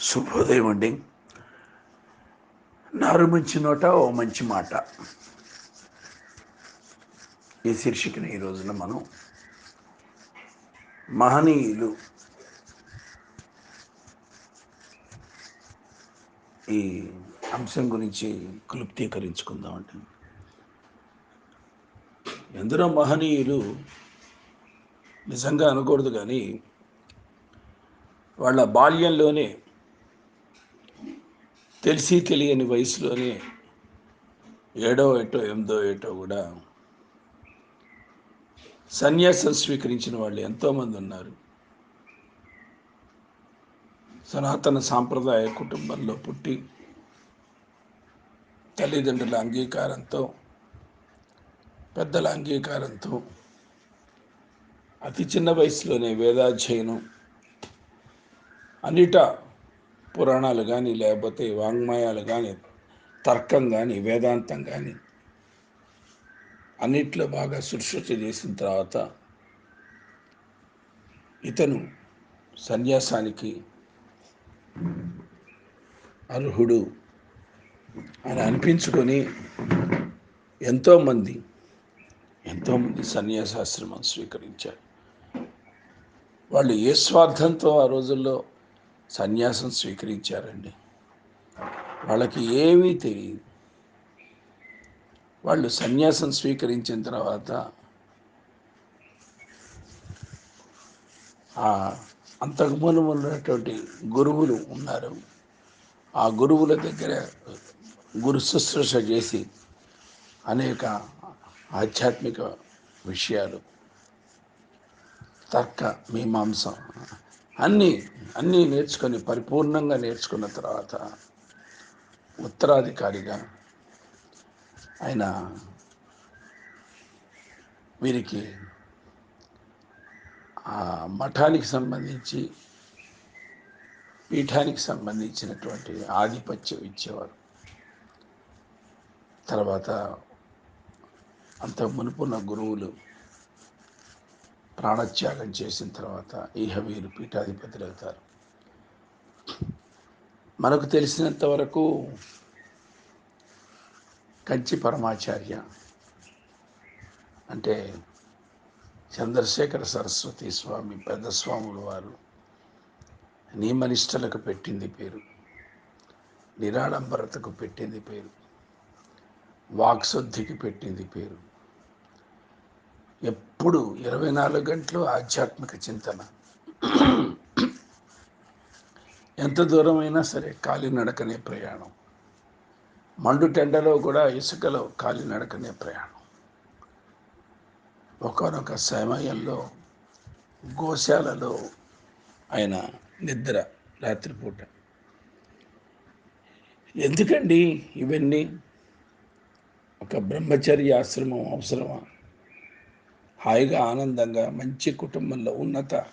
శుభోదయం అండి. నారు మంచి నోట ఓ మంచి మాట. ఈ శీర్షికన ఈ రోజున మనం మహనీయులు ఈ అంశం గురించి క్లుప్తీకరించుకుందామండి. ఎందరో మహనీయులు నిజంగా అనకూడదు కానీ వాళ్ళ బాల్యంలోనే తెలిసి తెలియని వయసులోనే ఏడో ఏటో ఎనిమిదో ఏటో కూడా సన్యాసం స్వీకరించిన వాళ్ళు ఎంతోమంది ఉన్నారు. సనాతన సాంప్రదాయ కుటుంబంలో పుట్టి తల్లిదండ్రుల అంగీకారంతో పెద్దల అంగీకారంతో అతి చిన్న వయసులోనే వేదాధ్యయనం అన్నిటా పురాణాలు కానీ లేకపోతే వాంగ్మయాలు కానీ తర్కం కానీ వేదాంతం కానీ అన్నిట్లో బాగా సుశ్రుతి చేసిన తర్వాత ఇతను సన్యాసానికి అర్హుడు అని అనిపించుకొని ఎంతోమంది ఎంతోమంది సన్యాసాశ్రమం స్వీకరించారు. వాళ్ళు ఏ స్వార్థంతో ఆ రోజుల్లో సన్యాసం స్వీకరించారండి. వాళ్ళకి ఏమీ తెలియదు. వాళ్ళు సన్యాసం స్వీకరించిన తర్వాత ఆ అంతకు ఉన్నటువంటి గురువులు ఉన్నారు. ఆ గురువుల దగ్గర గురు శుశ్రూష చేసి అనేక ఆధ్యాత్మిక విషయాలు తర్క మీమాంసం అన్నీ అన్నీ నేర్చుకొని పరిపూర్ణంగా నేర్చుకున్న తర్వాత ఉత్తరాధికారిగా ఆయన వీరికి ఆ మఠానికి సంబంధించి పీఠానికి సంబంధించినటువంటి ఆధిపత్యం ఇచ్చేవారు. తర్వాత అంత మునుపున్న గురువులు ప్రాణత్యాగం చేసిన తర్వాత ఈహ వీరు పీఠాధిపతులు అవుతారు. మనకు తెలిసినంత వరకు కంచి పరమాచార్య అంటే చంద్రశేఖర సరస్వతి స్వామి పెద్ద స్వాముల వారు నియమనిష్టలకు పెట్టింది పేరు. నిరాడంబరతకు పెట్టింది పేరు. వాక్శుద్ధికి పెట్టింది పేరు. ఎప్పుడు ఇరవై నాలుగు గంటలు ఆధ్యాత్మిక చింతన. ఎంత దూరమైనా సరే కాలినడకనే ప్రయాణం. మండు టెండలో కూడా ఇసుకలో కాలినడకనే ప్రయాణం. ఒకనొక సమయంలో గోశాలలో ఆయన నిద్ర రాత్రిపూట. ఎందుకండి ఇవన్నీ? ఒక బ్రహ్మచర్య ఆశ్రమం అవసరమా? హాయిగా ఆనందంగా మంచి కుటుంబంలో ఉన్నత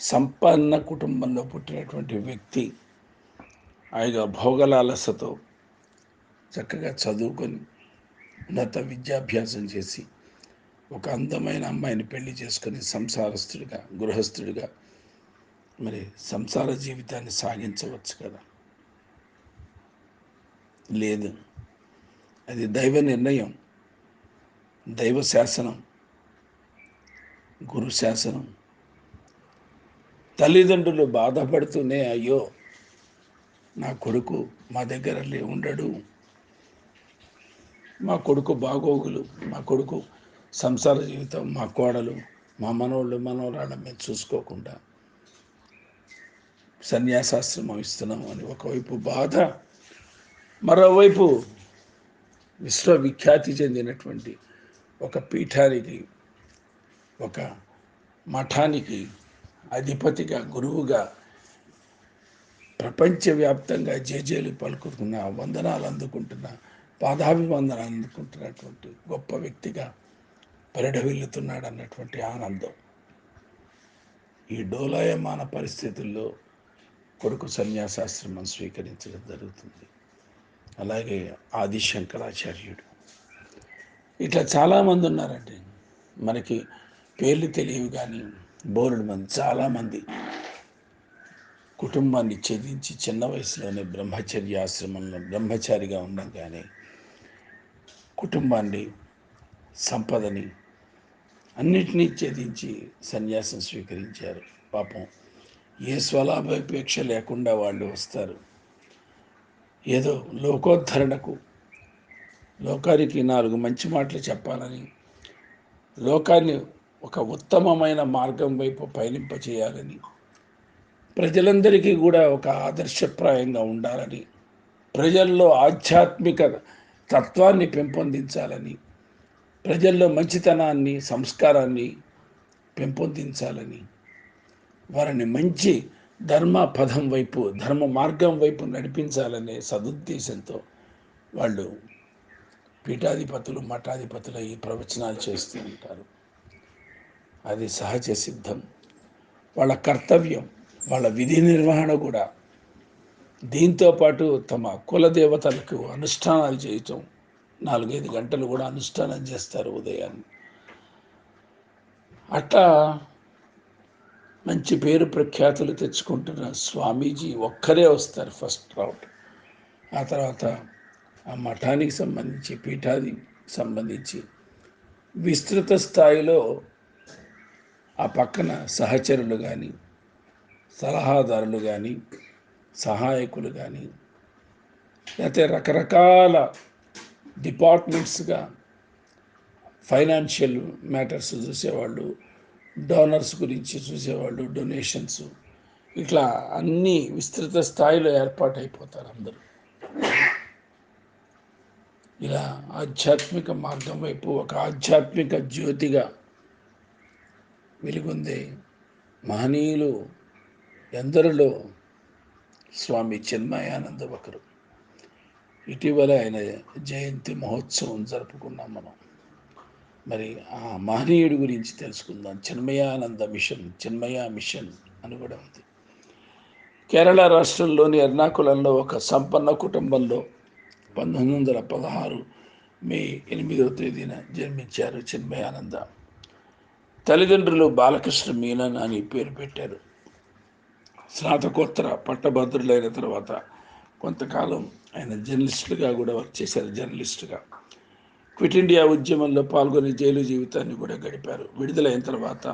సంపన్న కుటుంబంలో పుట్టినటువంటి వ్యక్తి ఆయన భోగలాలసతో చక్కగా చదువుకొని ఉన్నత విద్యాభ్యాసం చేసి ఒక అందమైన అమ్మాయిని పెళ్ళి చేసుకొని సంసారస్తుడిగా గృహస్థుడిగా మరి సంసార జీవితాన్ని సాగించవచ్చు కదా? లేదు. అది దైవ నిర్ణయం దైవ శాసనం. గురు శాసనం. తల్లిదండ్రులు బాధపడుతూనే అయ్యో నా కొడుకు మా దగ్గర లే ఉండడు. మా కొడుకు బాగోగులు మా కొడుకు సంసార జీవితం మా కోడలు మా మనోళ్ళు మనోరాళ్ళ మేము చూసుకోకుండా సన్యాసాశ్రమం ఇస్తున్నాం అని ఒకవైపు బాధ మరోవైపు విశ్వవిఖ్యాతి చెందినటువంటి ఒక పీఠానికి ఒక మఠానికి అధిపతిగా గురువుగా ప్రపంచవ్యాప్తంగా జేజేలు పలుకుతున్న వందనాలు అందుకుంటున్న పాదాభివందనాలు అందుకుంటున్నటువంటి గొప్ప వ్యక్తిగా పరిడవిల్లుతున్నాడు అన్నటువంటి ఆనందం. ఈ డోలాయమాన పరిస్థితుల్లో కొడుకు సన్యాసాశ్రమం స్వీకరించడం జరుగుతుంది. అలాగే ఆది శంకరాచార్యుడు ఇట్లా చాలామంది ఉన్నారండి. మనకి పేర్లు తెలియవు కానీ బోరుడు మంది చాలామంది కుటుంబాన్ని ఛేదించి చిన్న వయసులోనే బ్రహ్మచర్య ఆశ్రమంలో బ్రహ్మచారిగా ఉండగానే కుటుంబాన్ని సంపదని అన్నిటినీ ఛేదించి సన్యాసం స్వీకరించారు. పాపం ఏ స్వలాభాపేక్ష లేకుండా వాళ్ళు వస్తారు. ఏదో లోకోద్ధరణకు లోకానికి నాలుగు మంచి మాటలు చెప్పాలని లోకాన్ని ఒక ఉత్తమమైన మార్గం వైపు పయనింపచేయాలని ప్రజలందరికీ కూడా ఒక ఆదర్శప్రాయంగా ఉండాలని ప్రజల్లో ఆధ్యాత్మిక తత్వాన్ని పెంపొందించాలని ప్రజల్లో మంచితనాన్ని సంస్కారాన్ని పెంపొందించాలని వారిని మంచి ధర్మ పదం వైపు ధర్మ మార్గం వైపు నడిపించాలనే సదుద్దేశంతో వాళ్ళు పీఠాధిపతులు మఠాధిపతులు ఈ ప్రవచనాలు చేస్తూ ఉంటారు. అది సహజ సిద్ధం. వాళ్ళ కర్తవ్యం వాళ్ళ విధి నిర్వహణ కూడా. దీంతో పాటు తమ కులదేవతలకు అనుష్ఠానాలు చేయటం నాలుగైదు గంటలు కూడా అనుష్ఠానం చేస్తారు ఉదయాన్ని. అట్లా మంచి పేరు ప్రఖ్యాతులు తెచ్చుకుంటున్న స్వామీజీ ఒక్కరే వస్తారు ఫస్ట్ రౌండ్. ఆ తర్వాత ఆ మఠానికి సంబంధించి పీఠాది సంబంధించి విస్తృత స్థాయిలో ఆ పక్కన సహచరులు కానీ సలహాదారులు కానీ సహాయకులు కానీ లేకపోతే రకరకాల డిపార్ట్మెంట్స్గా ఫైనాన్షియల్ మ్యాటర్స్ చూసేవాళ్ళు డోనర్స్ గురించి చూసేవాళ్ళు డొనేషన్స్. ఇట్లా అన్ని విస్తృత స్థాయిలో ఏర్పాటు అయిపోతారు అందరూ. ఇలా ఆధ్యాత్మిక మార్గం వైపు ఒక ఆధ్యాత్మిక జ్యోతిగా వెలుగుంది. మహనీయులు ఎందరిలో? స్వామి చిన్మయానంద ఒకరు. ఇటీవల ఆయన జయంతి మహోత్సవం జరుపుకున్నాం మనం. మరి ఆ మహనీయుడి గురించి తెలుసుకుందాం. చిన్మయానంద మిషన్ చిన్మయ మిషన్ అని కూడా ఉంది. కేరళ రాష్ట్రంలోని ఎర్నాకుళంలో ఒక సంపన్న కుటుంబంలో పంతొమ్మిది వందల పదహారు మే ఎనిమిదవ తేదీన జన్మించారు చిన్మయానంద. తల్లిదండ్రులు బాలకృష్ణ మీనన్ అని పేరు పెట్టారు. స్నాతకోత్తర పట్టభద్రులైన తర్వాత కొంతకాలం ఆయన జర్నలిస్టుగా కూడా వర్క్ చేశారు జర్నలిస్టుగా. క్విట్ ఇండియా ఉద్యమంలో పాల్గొని జైలు జీవితాన్ని కూడా గడిపారు. విడుదలైన తర్వాత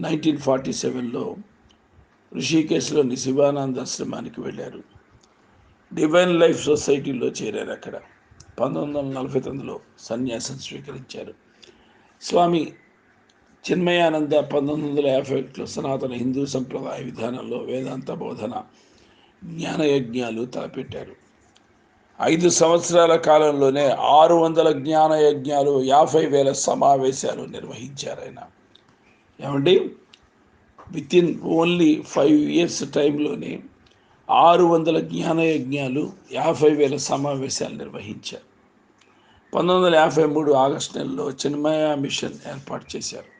నైన్టీన్ ఫార్టీ సెవెన్లో ఋషికేశ్లోని శివానంద ఆశ్రమానికి వెళ్ళారు. డివైన్ లైఫ్ సొసైటీలో చేరారు అక్కడ. పంతొమ్మిది వందల నలభై తొమ్మిదిలో సన్యాసం స్వీకరించారు. స్వామి చిన్మయానంద పంతొమ్మిది వందల యాభై ఒకటిలో సనాతన హిందూ సంప్రదాయ విధానంలో వేదాంత బోధన జ్ఞానయజ్ఞాలు తలపెట్టారు. ఐదు సంవత్సరాల కాలంలోనే ఆరు వందల జ్ఞాన యజ్ఞాలు యాభై వేల సమావేశాలు నిర్వహించారు ఆయన. ఏమండి? With in only five years టైంలోనే ఆరు వందల జ్ఞానయజ్ఞాలు యాభై వేల సమావేశాలు నిర్వహించారు. పంతొమ్మిది వందల యాభై మూడు ఆగస్టు నెలలో చిన్మయ మిషన్ ఏర్పాటు చేశారు.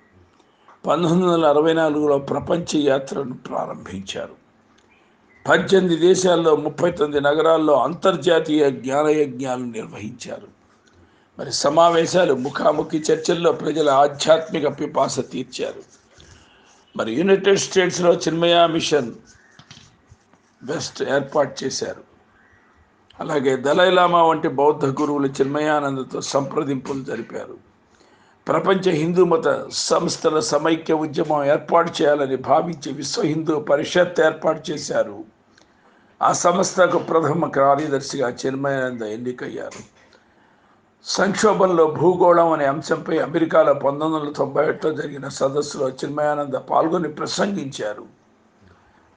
పంతొమ్మిది వందల అరవై నాలుగులో ప్రపంచ యాత్రను ప్రారంభించారు. పద్దెనిమిది దేశాల్లో ముప్పై తొమ్మిది నగరాల్లో అంతర్జాతీయ జ్ఞానయజ్ఞాలు నిర్వహించారు. మరి సమావేశాలు ముఖాముఖి చర్చల్లో ప్రజల ఆధ్యాత్మిక పిపాస తీర్చారు. మరి యునైటెడ్ స్టేట్స్లో చిన్మయ మిషన్ వెస్ట్ ఏర్పాటు చేశారు. అలాగే దలైలామా వంటి బౌద్ధ గురువులు చిన్మయానందతో సంప్రదింపులు జరిపారు. ప్రపంచ హిందూ మత సంస్థల సమైక్య ఉద్యమం ఏర్పాటు చేయాలని భావించి విశ్వ హిందూ పరిషత్ ఏర్పాటు చేశారు. ఆ సంస్థకు ప్రథమ కార్యదర్శిగా చిన్మయానంద ఎన్నికయ్యారు. సంక్షోభంలో భూగోళం అనే అంశంపై అమెరికాలో పంతొమ్మిది వందల తొంభై ఒకటిలో జరిగిన సదస్సులో చిన్మయానంద పాల్గొని ప్రసంగించారు.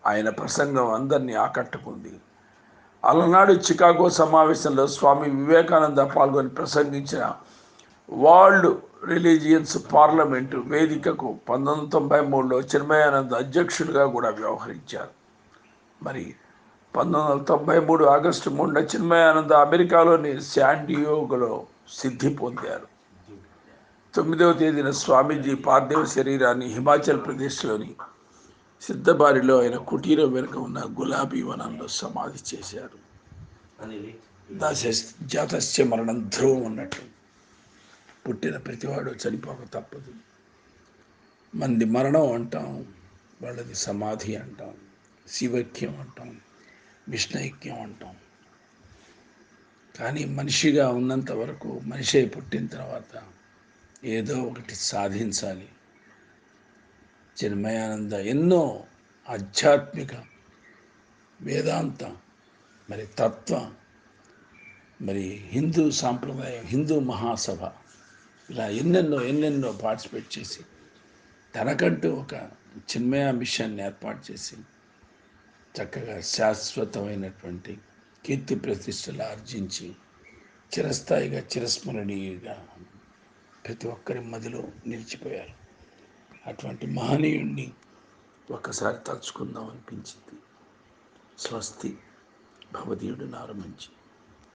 ఆయన ప్రసంగం అందరినీ ఆకట్టుకుంది. అలనాడు చికాగో సమావేశంలో స్వామి వివేకానంద పాల్గొని ప్రసంగించిన వరల్డ్ రిలీజియన్స్ పార్లమెంటు వేదికకు పంతొమ్మిది వందల తొంభై మూడులో చిన్మయానంద అధ్యక్షుడిగా కూడా వ్యవహరించారు. మరి పంతొమ్మిది వందల తొంభై మూడు ఆగస్టు మూడున చిన్మయానంద అమెరికాలోని శాండియోగలో సిద్ధి పొందారు. తొమ్మిదవ తేదీన స్వామీజీ పార్థివ శరీరాన్ని హిమాచల్ ప్రదేశ్లోని సిద్ధబారిలో ఆయన కుటీరం వెనుక ఉన్న గులాబీ వనంలో సమాధి చేశారు. దాస జాతస్య మరణం ధ్రువం అన్నట్టు. పుట్టిన ప్రతివాడు చనిపోక తప్పదు. మంది మరణం అంటాం వాళ్ళది సమాధి అంటాం శివైక్యం అంటాం విష్ణైక్యం అంటాం. కానీ మనిషిగా ఉన్నంత వరకు మనిషి పుట్టిన తర్వాత ఏదో ఒకటి సాధించాలి. చిన్మయానంద ఎన్నో ఆధ్యాత్మిక వేదాంత మరి తత్వ మరి హిందూ సాంప్రదాయం హిందూ మహాసభ ఇలా ఎన్నెన్నో ఎన్నెన్నో పార్టిసిపేట్ చేసి తనకంటూ ఒక చిన్మయ మిషన్ని ఏర్పాటు చేసి చక్కగా శాశ్వతమైనటువంటి కీర్తి ప్రతిష్టలు ఆర్జించి చిరస్థాయిగా చిరస్మరణీయుగా ప్రతి ఒక్కరి మదిలో నిలిచిపోయారు. అటువంటి మహనీయుణ్ణి ఒక్కసారి తలుచుకుందాం అనిపించింది. స్వస్తి. భవదీయుడిని మంచి